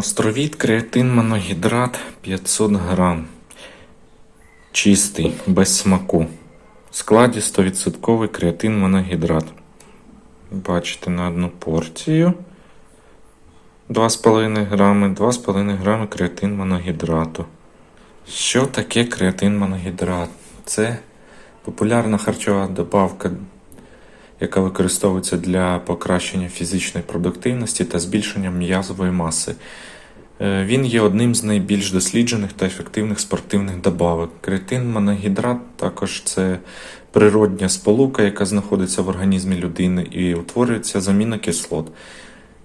Островіт креатин моногідрат 500 грам. Чистий, без смаку. В складі 100% креатин моногідрат. Бачите на одну порцію. 2,5 грами, 2,5 грами креатин моногідрату. Що таке креатин моногідрат? Це популярна харчова добавка, яка використовується для покращення фізичної продуктивності та збільшення м'язової маси. Е, Він є одним з найбільш досліджених та ефективних спортивних добавок. Кретин моногідрат також це природня сполука, яка знаходиться в організмі людини і утворюється з амінокислот.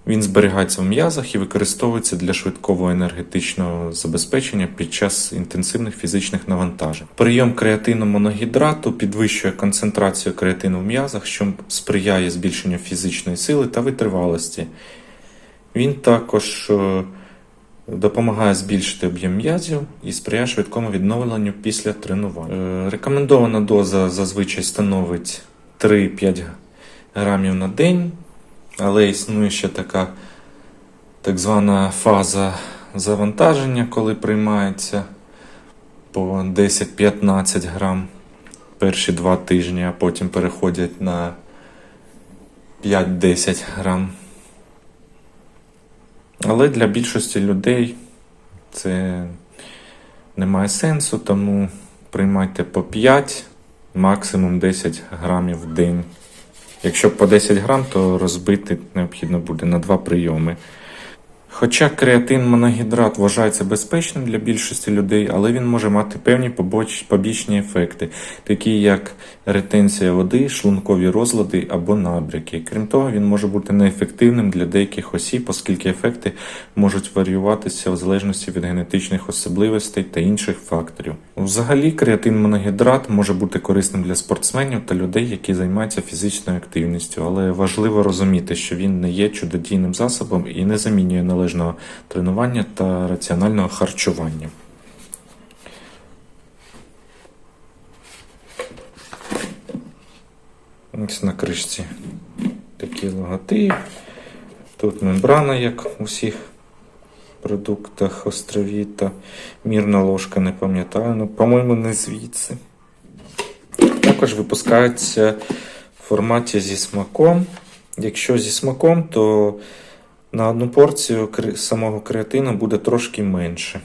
Він зберігається в м'язах і використовується для швидкого енергетичного забезпечення під час інтенсивних фізичних навантажень. Прийом креатину моногідрату підвищує концентрацію креатину в м'язах, що сприяє збільшенню фізичної сили та витривалості. Він також е, допомагає збільшити об'єм м'язів і сприяє швидкому відновленню після тренувань. Е, Рекомендована доза зазвичай становить 3-5 грамів на день, але існує ще така так звана фаза завантаження, коли приймається по 10-15 грам перші два тижні, а потім переходять на 5-10 грам. Але для більшості людей це не має сенсу, тому приймайте по 5, максимум 10 грамів в день. Якщо по 10 грам, то розбити необхідно буде на два прийоми. Хоча креатин моногідрат вважається безпечним для більшості людей, але він може мати певні побічні ефекти, такі як ретенція води, шлункові розлади або набряки. Крім того, він може бути неефективним для деяких осіб, оскільки ефекти можуть варіюватися в залежності від генетичних особливостей та інших факторів. Взагалі, креатин моногідрат може бути корисним для спортсменів та людей, які займаються фізичною активністю, але важливо розуміти, що він не є чудодійним засобом і не замінює належного тренування та раціонального харчування. Ось на кришці такий логотип. Тут мембрана, як у всіх продуктах островіта. Мірна ложка, не пам'ятаю, ну, по-моєму, не звідси. Також випускається в форматі зі смаком. Якщо зі смаком, то на одну порцію самого креатину буде трошки менше.